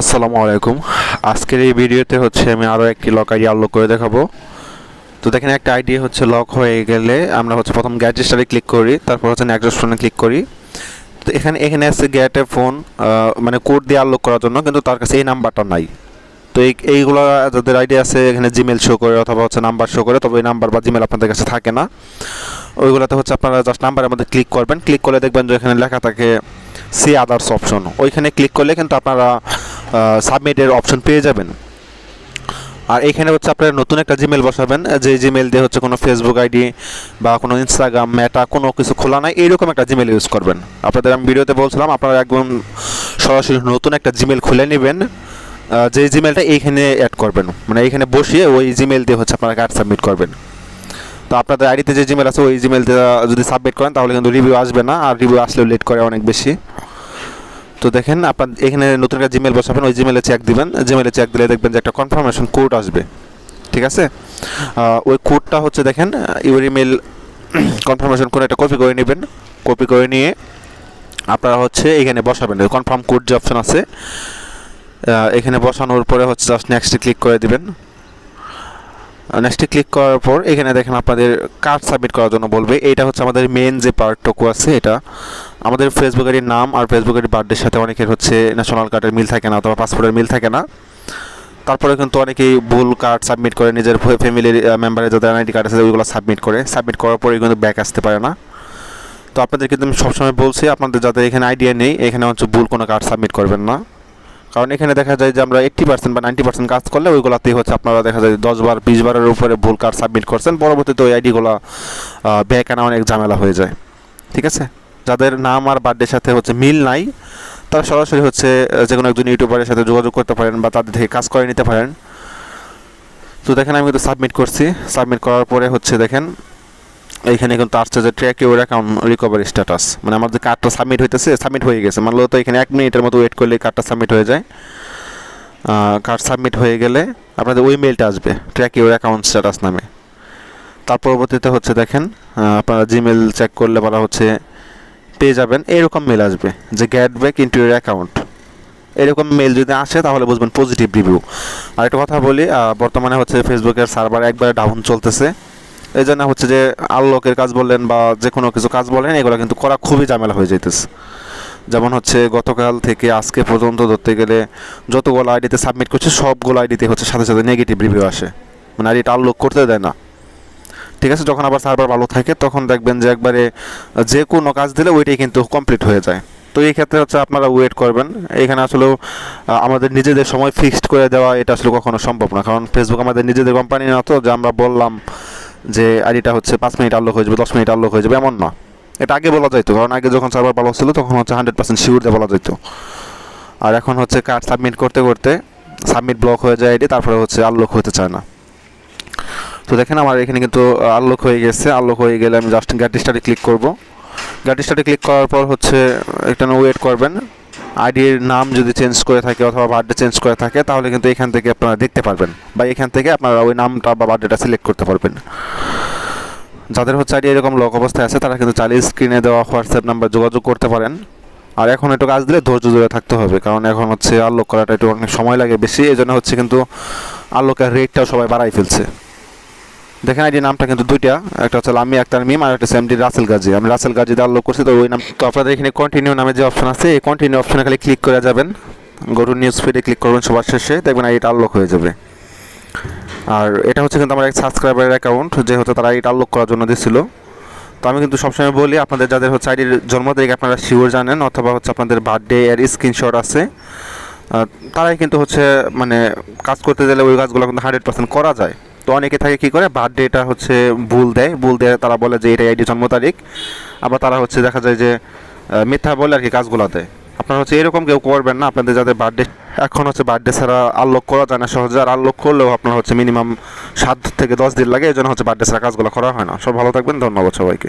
আসসালামু আলাইকুম। আজকের এই ভিডিওতে হচ্ছে আমি আরও একটি লক আইডি আনলক করে দেখাবো। তো দেখেন, একটা আইডি হচ্ছে লক হয়ে গেলে আমরা হচ্ছে প্রথম গ্যাট রেজিস্টারে ক্লিক করি, তারপর হচ্ছে নেক্সট ফোনে ক্লিক করি। তো এখানে এখানে আছে গ্যাটে ফোন মানে কোড দিয়ে আনলক করার জন্য, কিন্তু তার কাছে এই নাম্বারটা নাই। তো এই, এইগুলো যাদের আইডি আছে, এখানে জিমেল শো করে অথবা হচ্ছে নাম্বার শো করে, তবে ওই নাম্বার বা জিমেল আপনাদের কাছে থাকে না। ওইগুলোতে হচ্ছে আপনারা জাস্ট নাম্বারের মধ্যে ক্লিক করবেন। ক্লিক করলে দেখবেন যে এখানে লেখা থাকে সি আদার্স অপশন ওইখানে ক্লিক করলে কিন্তু আপনারা সাবমিটের অপশন পেয়ে যাবেন। আর এখানে হচ্ছে আপনারা নতুন একটা জিমেল বসাবেন, যে জিমেল দিয়ে হচ্ছে কোনো ফেসবুক আইডি বা কোনো ইনস্টাগ্রাম মেটা কোনো কিছু খোলা নাই এইরকম একটা জিমেল ইউজ করবেন। আপনাদের আমি ভিডিওতে বলছিলাম, আপনারা একদম সরাসরি নতুন একটা জিমেল খুলে নেবেন যে জিমেলটা এইখানে অ্যাড করবেন। মানে এইখানে বসিয়ে ওই জিমেল দিয়ে হচ্ছে আপনারা কার্ড সাবমিট করবেন। তো আপনাদের আইডিতে যে জিমেল আছে, ওই জিমেল দিয়ে যদি সাবমিট করেন, তাহলে কিন্তু রিভিউ আসবে না, আর রিভিউ আসলেও লেট করে অনেক বেশি। তো দেখেন, আপনার এখানে নতুন একটা জিমেল বসাবেন, ওই জিমেলে চেক দিবেন। জিমেলে চেক দিলে দেখবেন যে একটা কনফার্মেশন কোড আসবে। ঠিক আছে? ওই কোডটা হচ্ছে দেখেন ইউর ইমেল কনফার্মেশন করে একটা কপি করে নেবেন। কপি করে নিয়ে আপনারা হচ্ছে এখানে বসাবেন। কনফার্ম কোড যে অপশন আছে এখানে বসানোর পরে হচ্ছে জাস্ট নেক্সটে ক্লিক করে দিবেন। নেক্সটে ক্লিক করার পর এখানে দেখেন আপনাদের কার্ড সাবমিট করার জন্য বলবে। এইটা হচ্ছে আমাদের মেন যে পার্টটুকু আছে এটা। আমাদের ফেসবুক আইডির নাম আর ফেসবুক আইডির বার্থডের সাথে অনেকের হচ্ছে ন্যাশনাল কার্ডের মিল থাকে না অথবা পাসপোর্টের মিল থাকে না। তারপরে কিন্তু অনেকেই ভুল কার্ড সাবমিট করে, নিজের ফ্যামিলির মেম্বারের যাদের আইডি কার্ড আছে ওইগুলো সাবমিট করে। সাবমিট করার পরে কিন্তু ব্যাক আসতে পারে না। তো আপনাদের কিন্তু আমি সবসময় বলছি, আপনাদের যাদের এখানে আইডিয়া নেই, এখানে হচ্ছে ভুল কোনো কার্ড সাবমিট করবেন না। কারণ এখানে দেখা যায় যে আমরা এইট্টি পার্সেন্ট বা নাইনটি পার্সেন্ট কাজ করলে ওইগুলোতেই হচ্ছে আপনারা দেখা যায় দশ বার বিশ বারের উপরে ভুল কার্ড সাবমিট করছেন, পরবর্তীতে ওই আইডিগুলো ব্যাক আনা অনেক ঝামেলা হয়ে যায়। ঠিক আছে? যাদের নাম আর বার্থডের সাথে হচ্ছে মিল নাই, তারা সরাসরি হচ্ছে যে কোনো একজন ইউটিউবারের সাথে যোগাযোগ করতে পারেন বা তাদের থেকে কাজ করে নিতে পারেন। তো দেখেন আমি কিন্তু সাবমিট করছি। সাবমিট করার পরে হচ্ছে দেখেন এইখানে কিন্তু আসছে যে track your account recovery status মানে আমাদের কার্ডটা সাবমিট হইতেছে সাবমিট হয়ে গেছে। মানলো তো এখানে এক মিনিটের মতো ওয়েট করলে কার্ডটা সাবমিট হয়ে যায়। কার্ড সাবমিট হয়ে গেলে আপনাদের ওই মেলটা আসবে ট্র্যাক ইউর অ্যাকাউন্ট স্ট্যাটাস নামে। তার পরবর্তীতে হচ্ছে দেখেন আপনারা জিমেল চেক করলে বলা হচ্ছে পেয়ে যাবেন, এরকম মেল আসবে যে get back into your account এরকম মেল যদি আসে তাহলে বুঝবেন পজিটিভ রিভিউ আর একটা কথা বলি বর্তমানে হচ্ছে ফেসবুকের সার্ভার একবারে ডাউন চলতেছে। এই জন্য হচ্ছে যে আনলকের কাজ বললেন বা যে কোনো কিছু কাজ বলেন, এগুলো কিন্তু করা খুবই ঝামেলা হয়ে যাইতেছে। যেমন হচ্ছে গতকাল থেকে আজকে পর্যন্ত ধরতে গেলে যতগুলো আইডিতে সাবমিট করছে, সবগুলো আইডিতে হচ্ছে সাথে সাথে নেগেটিভ রিভিউ আসে। মানে আইডিটা আনলক করতে দেয় না। ঠিক আছে, যখন আবার সার্ভার ভালো থাকে, তখন দেখবেন যে একবারে যে কোনো কাজ দিলে ওইটাই কিন্তু কমপ্লিট হয়ে যায়। তো এই ক্ষেত্রে হচ্ছে আপনারা ওয়েট করবেন। এখানে আসলেও আমাদের নিজেদের সময় ফিক্সড করে দেওয়া এটা আসলে কখনো সম্ভব না। কারণ ফেসবুক আমাদের নিজেদের কোম্পানি না তো, যে আমরা বললাম যে আইডিটা হচ্ছে পাঁচ মিনিট আনলক হয়ে যাবে, দশ মিনিট আনলক হয়ে যাবে, এমন না। এটা আগে বলা যাইতো, কারণ আগে যখন সার্ভার ভালো ছিল, তখন হচ্ছে হান্ড্রেড পার্সেন্ট শিওর দিয়ে বলা যাইতো। আর এখন হচ্ছে কার্ড সাবমিট করতে করতে সাবমিট ব্লক হয়ে যায় আইডি, তারপরে হচ্ছে আনলক হতে চায় না। তো দেখেন আমার এখানে কিন্তু আনলক হয়ে গেছে আনলক হয়ে গেলে আমি জাস্ট গ্যাট স্টার্টে ক্লিক করব। গ্যাট স্টার্টে ক্লিক করার পর হচ্ছে, একটা ওয়েট করবেন। আইডির নাম যদি চেঞ্জ করে থাকে অথবা বার্থডে চেঞ্জ করে থাকে, তাহলে কিন্তু এখান থেকে আপনারা দেখতে পারবেন। বা এখান থেকে আপনারা ওই নামটা বা বার্থডেটা সিলেক্ট করতে পারবেন। যাদের হচ্ছে আইডি এরকম লক অবস্থায় আছে, তারা কিন্তু চালিয়ে স্ক্রিনে দেওয়া হোয়াটসঅ্যাপ নাম্বার যোগাযোগ করতে পারেন। আর এখন একটু কাজ দিলে ধৈর্য ধরে থাকতে হবে, কারণ এখন হচ্ছে আনলক করাটা একটু অনেক সময় লাগে বেশি এই জন্য হচ্ছে কিন্তু আনলকের রেটটাও সবাই বাড়াই ফেলছে। দেখেন আইডি নামটা কিন্তু দুইটা, একটা হচ্ছে আমি আক্তার মিম, আর একটা সেমডি রাসেল গাজী। আমি রাসেল গাজী দিয়ে আনলক করছি, তো ওই নাম তো আপনাদের এখানে কন্টিনিউ নামে যে অপশন আছে, এই কন্টিনিউ অপশনে খালি ক্লিক করে যাবেন। গরু নিউজ ফিডে ক্লিক করবেন সবার শেষে, দেখবেন আইডিটা আনলক হয়ে যাবে। আর এটা হচ্ছে কিন্তু আমার এক সাবস্ক্রাইবারের অ্যাকাউন্ট যেহেতু তারা আইডিটা আনলক করার জন্য দিছিল। তো আমি কিন্তু সবসময় বলি, আপনাদের যাদের হচ্ছে আইডির জন্ম তারিখ আপনারা শিওর জানেন, অথবা হচ্ছে আপনাদের বার্থডে এর স্ক্রিনশট আছে। তারাই কিন্তু হচ্ছে মানে কাজ করতে গেলে ওই কাজগুলো কিন্তু হান্ড্রেড পার্সেন্ট করা যায়। তো অনেকে থাকে কি করে বার্থডেটা হচ্ছে ভুল দেয় ভুল দেয় তারা বলে যে এটা আইডি জন্ম তারিখ। আবার তারা হচ্ছে দেখা যায় যে মিথ্যা বলে আর কি কাজগুলো দেয় আপনারা হচ্ছে এরকম কেউ করবেন না, আপনাদের যাদের বার্থডে, এখন হচ্ছে বার্থডে ছাড়া আনলক করা যায় না সহজে। আর আনলক করলেও আপনার হচ্ছে মিনিমাম সাত থেকে দশ দিন লাগে এই জন্য হচ্ছে বার্থডে ছাড়া কাজগুলো করা হয় না। সব ভালো থাকবেন, ধন্যবাদ সবাইকে।